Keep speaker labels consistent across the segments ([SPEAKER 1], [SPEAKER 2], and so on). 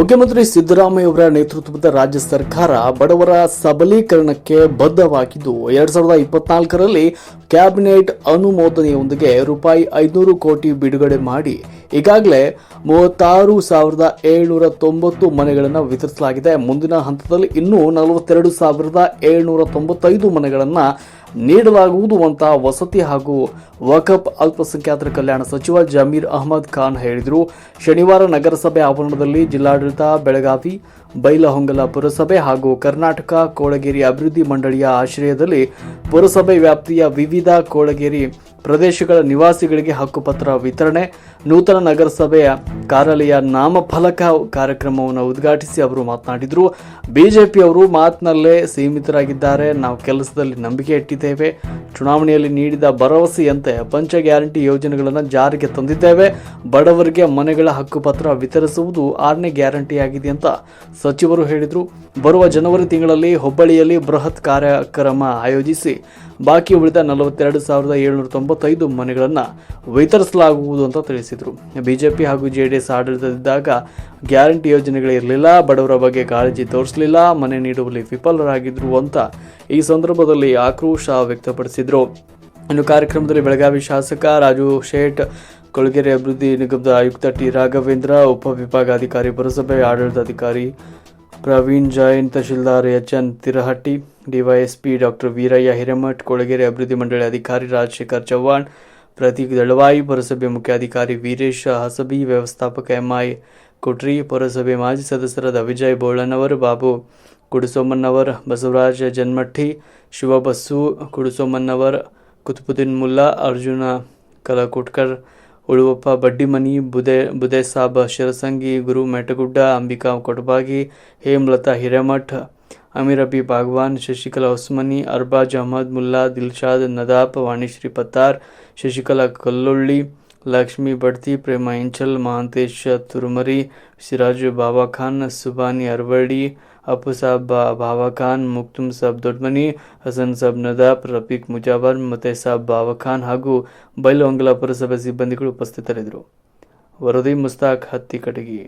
[SPEAKER 1] ಮುಖ್ಯಮಂತ್ರಿ ಸಿದ್ದರಾಮಯ್ಯ ಅವರ ನೇತೃತ್ವದ ರಾಜ್ಯ ಸರ್ಕಾರ ಬಡವರ ಸಬಲೀಕರಣಕ್ಕೆ ಬದ್ಧವಾಗಿದ್ದು, ಎರಡ್ ಸಾವಿರದ ಇಪ್ಪತ್ನಾಲ್ಕರಲ್ಲಿ ಕ್ಯಾಬಿನೆಟ್ ಅನುಮೋದನೆಯೊಂದಿಗೆ ರೂಪಾಯಿ ಐನೂರು ಕೋಟಿ ಬಿಡುಗಡೆ ಮಾಡಿ ಈಗಾಗಲೇ ಮೂವತ್ತಾರು ಸಾವಿರದ ಏಳ್ನೂರ ತೊಂಬತ್ತು ಮನೆಗಳನ್ನು ವಿತರಿಸಲಾಗಿದೆ. ಮುಂದಿನ ಹಂತದಲ್ಲಿ ಇನ್ನೂ ನಲವತ್ತೆರಡು ಸಾವಿರದ ಏಳ್ನೂರ ತೊಂಬತ್ತೈದು ಮನೆಗಳನ್ನು ನೀಡಲಾಗುವುದು ಅಂತ ವಸತಿ ಹಾಗೂ ವಕಫ್ ಅಲ್ಪಸಂಖ್ಯಾತರ ಕಲ್ಯಾಣ ಸಚಿವ ಜಮೀರ್ ಅಹಮದ್ ಖಾನ್ ಹೇಳಿದರು. ಶನಿವಾರ ನಗರಸಭೆ ಆವರಣದಲ್ಲಿ ಜಿಲ್ಲಾಡಳಿತ, ಬೆಳಗಾವಿ ಬೈಲಹೊಂಗಲ ಪುರಸಭೆ ಹಾಗೂ ಕರ್ನಾಟಕ ಕೋಳಗೇರಿ ಅಭಿವೃದ್ಧಿ ಮಂಡಳಿಯ ಆಶ್ರಯದಲ್ಲಿ ಪುರಸಭೆ ವ್ಯಾಪ್ತಿಯ ವಿವಿಧ ಕೋಳಗೇರಿ ಪ್ರದೇಶಗಳ ನಿವಾಸಿಗಳಿಗೆ ಹಕ್ಕುಪತ್ರ ವಿತರಣೆ, ನೂತನ ನಗರಸಭೆಯ ಕಾರ್ಯಾಲಯ ನಾಮಫಲಕ ಕಾರ್ಯಕ್ರಮವನ್ನು ಉದ್ಘಾಟಿಸಿ ಅವರು ಮಾತನಾಡಿದರು. ಬಿಜೆಪಿಯವರು ಮಾತಿನಲ್ಲೇ ಸೀಮಿತರಾಗಿದ್ದಾರೆ. ನಾವು ಕೆಲಸದಲ್ಲಿ ನಂಬಿಕೆ ಇಟ್ಟಿದ್ದೇವೆ. ಚುನಾವಣೆಯಲ್ಲಿ ನೀಡಿದ ಭರವಸೆಯಂತೆ ಪಂಚ ಗ್ಯಾರಂಟಿ ಯೋಜನೆಗಳನ್ನು ಜಾರಿಗೆ ತಂದಿದ್ದೇವೆ. ಬಡವರಿಗೆ ಮನೆಗಳ ಹಕ್ಕುಪತ್ರ ವಿತರಿಸುವುದು ಆರನೇ ಗ್ಯಾರಂಟಿಯಾಗಿದೆ ಅಂತ ಸಚಿವರು ಹೇಳಿದರು. ಬರುವ ಜನವರಿ ತಿಂಗಳಲ್ಲಿ ಹುಬ್ಬಳ್ಳಿಯಲ್ಲಿ ಬೃಹತ್ ಕಾರ್ಯಕ್ರಮ ಆಯೋಜಿಸಿ ಬಾಕಿ ಉಳಿದ ನಲವತ್ತೆರಡು ಸಾವಿರದ ಏಳ್ನೂರ ತೊಂಬತ್ತೈದು ಮನೆಗಳನ್ನು ವಿತರಿಸಲಾಗುವುದು ಅಂತ ತಿಳಿಸಿದರು. ಬಿಜೆಪಿ ಹಾಗೂ ಜೆಡಿಎಸ್ ಆಡಳಿತದಿದ್ದಾಗ ಗ್ಯಾರಂಟಿ ಯೋಜನೆಗಳಿರಲಿಲ್ಲ, ಬಡವರ ಬಗ್ಗೆ ಕಾಳಜಿ ತೋರಿಸಲಿಲ್ಲ, ಮನೆ ನೀಡುವಲ್ಲಿ ವಿಫಲರಾಗಿದ್ದರು ಅಂತ ಈ ಸಂದರ್ಭದಲ್ಲಿ ಆಕ್ರೋಶ ವ್ಯಕ್ತಪಡಿಸಿದರು. ಇನ್ನು ಕಾರ್ಯಕ್ರಮದಲ್ಲಿ ಬೆಳಗಾವಿ ಶಾಸಕ ರಾಜು ಶೇಟ್, ಕೊಳಗೆರೆ ಅಭಿವೃದ್ಧಿ ನಿಗಮದ ಆಯುಕ್ತ ಟಿ ರಾಘವೇಂದ್ರ ಉಪವಿಭಾಗಾಧಿಕಾರಿ ಪುರಸಭೆ ಆಡಳಿತಾಧಿಕಾರಿ Praveen Jain tahsildar H N Tirahatti, DySP doctor Veerayya Hiremath, Kolagere ಅಭಿವೃದ್ಧಿ ಮಂಡಳಿ ಅಧಿಕಾರಿ ರಾಜಶೇಖರ್ ಚವ್ಹಾಣ್, ಪ್ರತೀಕ್ ದಳವಾಯಿ ಪುರಸಭೆ ಮುಖ್ಯಾಧಿಕಾರಿ ವೀರೇಶ್ ಹಸಬಿ, ವ್ಯವಸ್ಥಾಪಕ ಎಂಐ ಕುಟ್ರಿ, ಪುರಸಭೆ ಮಾಜಿ ಸದಸ್ಯರಾದ ವಿಜಯ್ ಬೋಳನವರು, ಬಾಬು ಕುಡುಸೋಮನ್ನವರ್ ಬಸವರಾಜ ಜನ್ಮಠಿ ಶಿವಬಸ್ಸು ಕುಡುಸೋಮನ್ನವರ್ ಕುತುಬುದ್ದೀನ್ ಮುಲ್ಲಾ, ಅರ್ಜುನ ಕಲಕುಟ್ಕರ್, ಉಳುವಪ್ಪ ಬಡ್ಡಿಮನಿ, ಬುದೆ, ಬುದೇಸಾಬ, ಶಿರಸಂಗಿ, ಗುರು ಮೆಟಗುಡ್ಡ, ಅಂಬಿಕಾ ಕೊಟಬಾಗಿ ಹೇಮಲತಾ ಹಿರೇಮಠ್, ಅಮೀರ್ ಅಬಿ ಶಶಿಕಲಾ ಉಸ್ಮನಿ, ಅರ್ಬಾಜ್ ಅಹಮದ್ ಮುಲ್ಲಾ ದಿಲ್ಶಾದ್ ನದಾಪ್ ವಾಣಿಶ್ರೀ ಪತ್ತಾರ್, ಶಶಿಕಲಾ ಕಲ್ಲೊಳ್ಳಿ ಲಕ್ಷ್ಮಿ ಬಡ್ತಿ ಪ್ರೇಮ ಇಂಚಲ್ ಮಹಾಂತೇಶ ತುರುಮರಿ ಸಿರಾಜು ಬಾಬಾ ಖಾನ್ ಸುಬಾನಿ ಅರ್ವಡಿ ಅಪ್ಪು ಸಾಬ್ ಬಾ- ಬಾಬಾ ಖಾನ್ ಮುಕ್ತುಮ್ ಸಾಬ್ ದೊಡ್ಮನಿ ಹಸನ್ ಸಾಬ್ ನದಾಪ್ ರಫೀಕ್ ಮುಜಾಬರ್ ಮತ್ತೆ ಸಾಬ್ ಬಾಬಾ ಖಾನ್ ಹಾಗೂ ಬೈಲಹೊಂಗಲ ಪುರಸಭೆ ಸಿಬ್ಬಂದಿಗಳು ಉಪಸ್ಥಿತರಿದ್ದರು. ವರದಿ ಮುಸ್ತಾಕ್ ಹತ್ತಿ ಕಟಗಿ.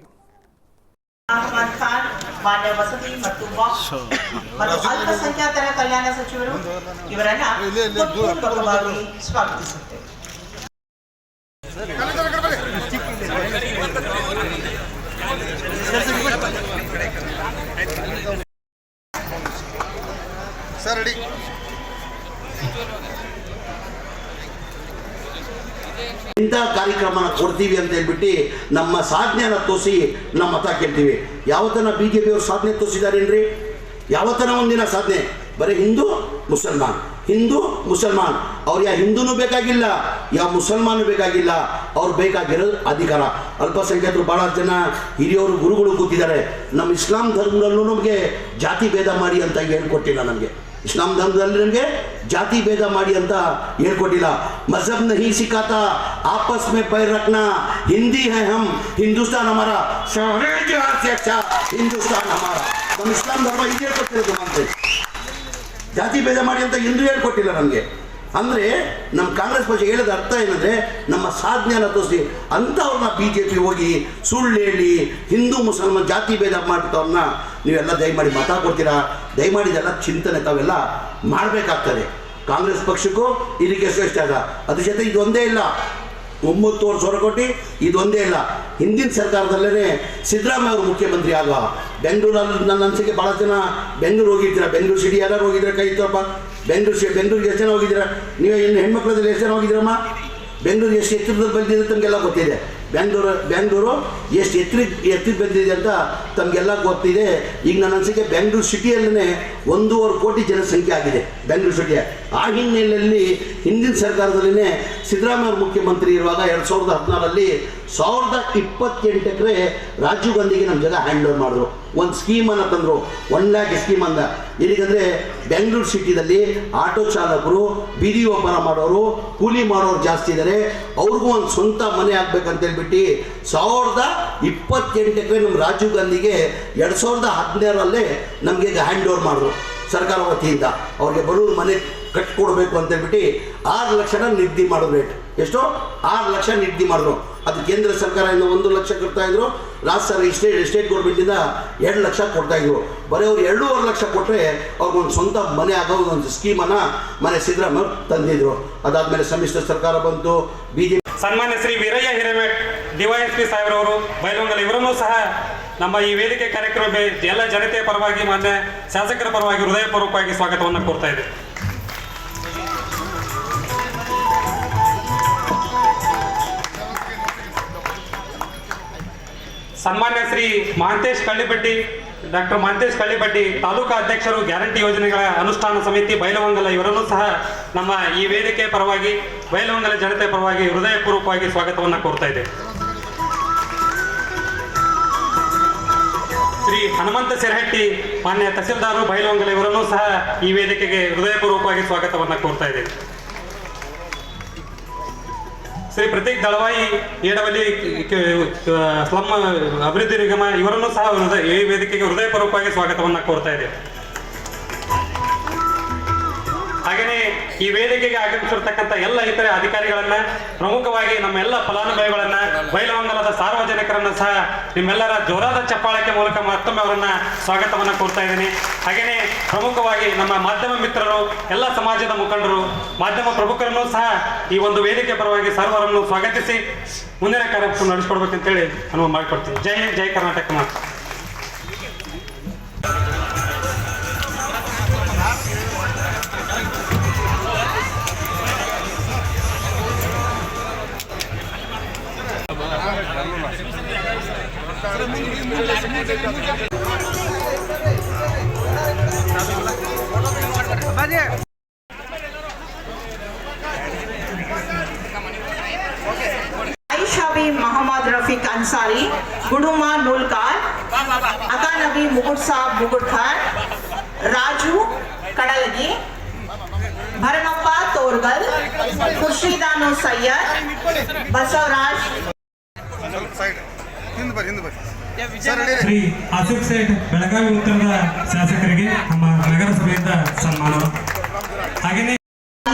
[SPEAKER 2] ಅಹಮದ್ ಖಾನ್ ಮಾನ್ಯ ವಸತಿ ಮತ್ತು ಮತ್ತು ಅಲ್ಪಸಂಖ್ಯಾತರ ಕಲ್ಯಾಣ ಸಚಿವರು ಇವರನ್ನ ಸ್ವಾಗತಿಸುತ್ತೇವೆ.
[SPEAKER 3] ಸರ್ ರೆಡಿ
[SPEAKER 4] ಇಂಥ ಕಾರ್ಯಕ್ರಮನ ಕೊಡ್ತೀವಿ ಅಂತ ಹೇಳ್ಬಿಟ್ಟು ನಮ್ಮ ಸಾಧನೆನ ತೋರಿಸಿ ನಮ್ಮ ಮತ ಕೇಳ್ತೀವಿ. ಯಾವತ್ತನ ಬಿ ಜೆ ಪಿಯವರು ಸಾಧನೆ ತೋರಿಸಿದಾರೇನ್ರಿ? ಯಾವತ್ತನ ಒಂದಿನ ಸಾಧನೆ ಬರೀ ಹಿಂದೂ, ಮುಸಲ್ಮಾನ್. ಹಿಂದೂ ಮುಸಲ್ಮಾನ್. ಅವ್ರು ಯಾವ ಹಿಂದೂನು ಬೇಕಾಗಿಲ್ಲ ಯಾವ ಮುಸಲ್ಮಾನು ಬೇಕಾಗಿಲ್ಲ, ಅವ್ರು ಬೇಕಾಗಿರೋದು ಅಧಿಕಾರ. ಅಲ್ಪಸಂಖ್ಯಾತರು ಭಾಳ ಜನ ಹಿರಿಯವರು ಗುರುಗಳು ಕೂತಿದ್ದಾರೆ. ನಮ್ಮ ಇಸ್ಲಾಂ ಧರ್ಮದಲ್ಲೂ ನಮಗೆ ಜಾತಿ ಭೇದ ಮಾಡಿ ಅಂತ ಹೇಳ್ಕೊಟ್ಟಿಲ್ಲ ನಮಗೆ. ಇಸ್ಲಾಂ ಧರ್ಮದಲ್ಲಿ ನಮಗೆ ಜಾತಿ ಭೇದ ಮಾಡಿ ಅಂತ ಹೇಳ್ಕೊಟ್ಟಿಲ್ಲ. ಮಜಹಬ್ನ ಹಿ ಸಿಕ್ಕಾತ ಆಪಸ್ ಮೇ ಪೈರ್ ರಕ್ನ, ಹಿಂದಿ ಹೈ ಹಮ್, ಹಿಂದೂಸ್ತಾನ್ ಹಮಾರ. ಹಿಂದೂಸ್ತಾನ್ ಹಮಾರ. ನಮ್ಮ ಇಸ್ಲಾಂ ಧರ್ಮ ಇದೇ ಹೇಳ್ಕೊಟ್ಟಿರೋದು ಅಂತ ಜಾತಿ ಭೇದ ಮಾಡಿ ಅಂತ ಎಂದೂ ಹೇಳ್ಕೊಟ್ಟಿಲ್ಲ ನಮಗೆ. ಅಂದರೆ ನಮ್ಮ ಕಾಂಗ್ರೆಸ್ ಪಕ್ಷ ಹೇಳಿದ ಅರ್ಥ ಏನಂದರೆ, ನಮ್ಮ ಸಾಧನೆಯನ್ನು ತೋರಿಸಿ ಅಂಥವ್ರನ್ನ ಬಿ ಜೆ ಪಿ ಹೋಗಿ ಸುಳ್ಳು ಹೇಳಿ ಹಿಂದೂ ಮುಸಲ್ಮಾನ್ ಜಾತಿ ಭೇದ ಮಾಡ್ತವ್ರನ್ನ ನೀವೆಲ್ಲ ದಯಮಾಡಿ ಮತ ಕೊಡ್ತೀರಾ? ದಯಮಾಡಿ ಇದೆಲ್ಲ ಚಿಂತನೆ ತಾವೆಲ್ಲ ಮಾಡಬೇಕಾಗ್ತದೆ. ಕಾಂಗ್ರೆಸ್ ಪಕ್ಷಕ್ಕೂ ಇದಕ್ಕೆ ಶ್ರೇಷ್ಠ ಅದ ಅದ್ರ ಜೊತೆ ಇದೊಂದೇ ಇಲ್ಲ. ಒಂಬತ್ತುವರೆ ಸಾವಿರ ಕೋಟಿ ಇದೊಂದೇ ಇಲ್ಲ. ಹಿಂದಿನ ಸರ್ಕಾರದಲ್ಲೇ ಸಿದ್ದರಾಮಯ್ಯ ಅವರು ಮುಖ್ಯಮಂತ್ರಿ ಆಗ ಬೆಂಗಳೂರಲ್ಲಿ ನನ್ನ ಅನಿಸಿಕೆ ಭಾಳ ಜನ ಬೆಂಗಳೂರು ಹೋಗಿದ್ದೀರಾ? ಬೆಂಗಳೂರು ಸಿಟಿ ಯಾರು ಹೋಗಿದ್ದೀರಾ? ಕೈ ತಪ್ಪ. ಬೆಂಗಳೂರು ಸಿ ಬೆಂಗಳೂರಿಗೆ ಎಷ್ಟು ಜನ ಹೋಗಿದ್ದೀರಾ? ನೀವು ಇನ್ನು ಹೆಣ್ಮಕ್ಳದಲ್ಲಿ ಎಷ್ಟು ಜನ ಹೋಗಿದ್ದೀರಮ್ಮ? ಬೆಂಗಳೂರು ಎಷ್ಟು ಎತ್ತರದಲ್ಲಿ ಬಂದಿದೆ ತಮಗೆಲ್ಲ ಗೊತ್ತಿದೆ. ಬೆಂಗಳೂರು ಬೆಂಗಳೂರು ಎಷ್ಟು ಎತ್ತರ ಎತ್ತರ ಬಂದಿದೆ ಅಂತ ತಮಗೆಲ್ಲ ಗೊತ್ತಿದೆ. ಈಗ ನನ್ನ ಅನಿಸಿಕೆ ಬೆಂಗಳೂರು ಸಿಟಿಯಲ್ಲೇ ಒಂದೂವರೆ ಕೋಟಿ ಜನಸಂಖ್ಯೆ ಆಗಿದೆ. ಬೆಂಗಳೂರು ಸಿಟಿಯ ಆ ಹಿನ್ನೆಲೆಯಲ್ಲಿ ಹಿಂದಿನ ಸರ್ಕಾರದಲ್ಲಿನೇ ಸಿದ್ದರಾಮಯ್ಯ ಮುಖ್ಯಮಂತ್ರಿ ಇರುವಾಗ ಎರಡು ಸಾವಿರದ ಹದಿನಾರಲ್ಲಿ ಸಾವಿರದ ಇಪ್ಪತ್ತೆಂಟು ಎಕರೆ ರಾಜೀವ್ ಗಾಂಧಿಗೆ ನಮ್ಮ ಜಗ ಹ್ಯಾಂಡ್ ಓವರ್ ಮಾಡಿದ್ರು. ಒಂದು ಸ್ಕೀಮನ್ನು ತಂದರು. ಒನ್ ಲ್ಯಾಕ್ ಸ್ಕೀಮ್ ಅಂದ. ಎಲ್ಲಿಗಂದರೆ ಬೆಂಗಳೂರು ಸಿಟಿದಲ್ಲಿ ಆಟೋ ಚಾಲಕರು ಬೀದಿ ವ್ಯಾಪಾರ ಮಾಡೋರು, ಕೂಲಿ ಮಾಡೋರು ಜಾಸ್ತಿ ಇದ್ದಾರೆ ಅವ್ರಿಗೂ ಒಂದು ಸ್ವಂತ ಮನೆ ಆಗ್ಬೇಕಂತ ಹೇಳ್ಬಿಟ್ಟು ಸಾವಿರದ ಇಪ್ಪತ್ತೆಂಟು ಎಕರೆ ನಮ್ಮ ರಾಜೀವ್ ಗಾಂಧಿಗೆ ಎರಡು ಸಾವಿರದ ಹದಿನಾರಲ್ಲೇ ನಮಗೆ ಹ್ಯಾಂಡ್ ಓವರ್ ಮಾಡಿದ್ರು ಸರ್ಕಾರ ವತಿಯಿಂದ. ಅವ್ರಿಗೆ ಬಡವ್ರ ಮನೆ ಕಟ್ಕೊಡ್ಬೇಕು ಅಂತ ಹೇಳ್ಬಿಟ್ಟು ಆರು ಲಕ್ಷನ ನಿಗದಿ ಮಾಡಿದ್ರು ರೇಟ್ ಎಷ್ಟು? ಆರು ಲಕ್ಷ ನಿಗದಿ ಮಾಡಿದ್ರು. ಅದು ಕೇಂದ್ರ ಸರ್ಕಾರದಿಂದ ಒಂದು ಲಕ್ಷ ಕೊಡ್ತಾ ಇದ್ರು. ರಾಜ್ಯ ಸರ್ಕಾರ ಸ್ಟೇಟ್ ಸ್ಟೇಟ್ ಗೌರ್ಮೆಂಟಿಂದ ಎರಡು ಲಕ್ಷ ಕೊಡ್ತಾ ಇದ್ರು. ಬರೀ ಅವ್ರು ಎರಡೂವರೆ ಲಕ್ಷ ಕೊಟ್ಟರೆ ಅವ್ರಿಗೊಂದು ಸ್ವಂತ ಮನೆ ಆಗೋ ಒಂದು ಸ್ಕೀಮನ್ನು ಮನೆ ಸಿದ್ದರಾಮಯ್ಯ ತಂದಿದ್ರು. ಅದಾದಮೇಲೆ ಸಮ್ಮಿಶ್ರ ಸರ್ಕಾರ ಬಂತು ಬಿ ಜೆ
[SPEAKER 3] ಸನ್ಮಾನ್ಯ ಶ್ರೀ ವೀರಯ್ಯ ಹಿರೇಮಠ್ ಡಿವೈಎಸ್ಪಿ ಸಾಹೇಬ್ರವರು ಬೈಲೊಂಗಲ್ ಇವರನ್ನು ಸಹ ನಮ್ಮ ಈ ವೇದಿಕೆ ಕಾರ್ಯಕ್ರಮ ಎಲ್ಲ ಜನತೆಯ ಪರವಾಗಿ ಮಾನ್ಯ ಶಾಸಕರ ಪರವಾಗಿ ಹೃದಯಪೂರ್ವಕವಾಗಿ ಸ್ವಾಗತವನ್ನು ಕೋರ್ತಾ ಇದೆ ಸನ್ಮಾನ್ಯ ಶ್ರೀ ಮಹಂತೇಶ್ ಕಳ್ಳಿಬಡ್ಡಿ ಡಾಕ್ಟರ್ ಮಹಂತೇಶ್ ಕಳ್ಳಿಬಡ್ಡಿ ತಾಲೂಕಾ ಅಧ್ಯಕ್ಷರು ಗ್ಯಾರಂಟಿ ಯೋಜನೆಗಳ ಅನುಷ್ಠಾನ ಸಮಿತಿ ಬೈಲವಂಗಲ ಇವರನ್ನು ಸಹ ನಮ್ಮ ಈ ವೇದಿಕೆ ಪರವಾಗಿ ಬೈಲವಂಗಲ ಜನತೆ ಪರವಾಗಿ ಹೃದಯಪೂರ್ವಕವಾಗಿ ಸ್ವಾಗತವನ್ನು ಕೋರ್ತಾ ಇದೆ ಶ್ರೀ ಹನುಮಂತ ಸಿರಹಟ್ಟಿ, ಮಾನ್ಯ ತಹಸೀಲ್ದಾರು ಬೈಲವಂಗಲ ಇವರನ್ನು ಸಹ ಈ ವೇದಿಕೆಗೆ ಹೃದಯಪೂರ್ವಕವಾಗಿ ಸ್ವಾಗತವನ್ನು ಕೋರ್ತಾ ಇದೆ ಶ್ರೀ ಪ್ರತೀಕ್ ದಳವಾಯಿ ಏಡವಲ್ಲಿ ಸ್ಲಮ್ ಅಭಿವೃದ್ಧಿ ನಿಗಮ, ಇವರನ್ನು ಸಹ ಈ ವೇದಿಕೆಗೆ ಹೃದಯಪೂರ್ವಕವಾಗಿ ಸ್ವಾಗತವನ್ನು ಕೋರ್ತಾ ಇದೆ ಹಾಗೆಯೇ ಈ ವೇದಿಕೆಗೆ ಆಗಮಿಸಿರ್ತಕ್ಕಂಥ ಎಲ್ಲ ಇತರೆ ಅಧಿಕಾರಿಗಳನ್ನ, ಪ್ರಮುಖವಾಗಿ ನಮ್ಮ ಎಲ್ಲ ಫಲಾನುಭವಿಗಳನ್ನ ಬೈಲವಂಗಲದ ಸಾರ್ವಜನಿಕರನ್ನ ಸಹ ನಿಮ್ಮೆಲ್ಲರ ಜೋರಾದ ಚಪ್ಪಾಳಕ್ಕೆ ಮೂಲಕ ಮತ್ತೊಮ್ಮೆ ಅವರನ್ನ ಸ್ವಾಗತವನ್ನ ಕೋರ್ತಾ ಇದ್ದೀನಿ. ಹಾಗೆಯೇ ಪ್ರಮುಖವಾಗಿ ನಮ್ಮ ಮಾಧ್ಯಮ ಮಿತ್ರರು, ಎಲ್ಲ ಸಮಾಜದ ಮುಖಂಡರು, ಮಾಧ್ಯಮ ಪ್ರಮುಖರನ್ನು ಸಹ ಈ ಒಂದು ವೇದಿಕೆ ಪರವಾಗಿ ಸರ್ವರನ್ನು ಸ್ವಾಗತಿಸಿ, ಮುಂದಿನ ಕಾರ್ಯಕ್ರಮ ನಡೆಸ್ಕೊಡ್ಬೇಕಂತೇಳಿ ಅನುವು ಮಾಡಿಕೊಡ್ತೀನಿ. ಜೈ ಜೈ ಕರ್ನಾಟಕ ಮಾತು.
[SPEAKER 2] मोहम्मद रफीक अंसारी, गुडुमा नूलकार अका नबी मुकुट साहब मुकुट खान, राजू कड़लगी भरनप्पा तोरगल,
[SPEAKER 5] खुर्शीदानु सैयद, बसवराज। हिंद पर हिंद पर।
[SPEAKER 3] ಶ್ರೀ ಆಸಿಫ್ ಸೇಠ್ ಬೆಳಗಾವಿ ಉತ್ತರದ ಶಾಸಕರಿಗೆ ನಮ್ಮ ನಗರಸಭೆಯಿಂದ ಸನ್ಮಾನ ಹಾಗೆಯೇ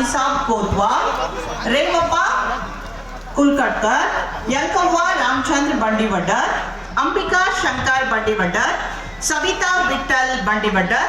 [SPEAKER 2] ಸಾಬ್ ಕೋತ್ವಾ ರೇವಪ್ಪ ಕುಲ್ಕಟ್ಕರ್ ಯಲ್ಕವ್ವ ರಾಮಚಂದ್ರ ಬಂಡಿವಡ್ಡರ್ ಅಂಬಿಕಾ ಶಂಕರ್ ಬಂಡಿವಡ್ಡರ್ ಸವಿತಾ ವಿಠಲ್ ಬಂಡಿವಡ್ಡರ್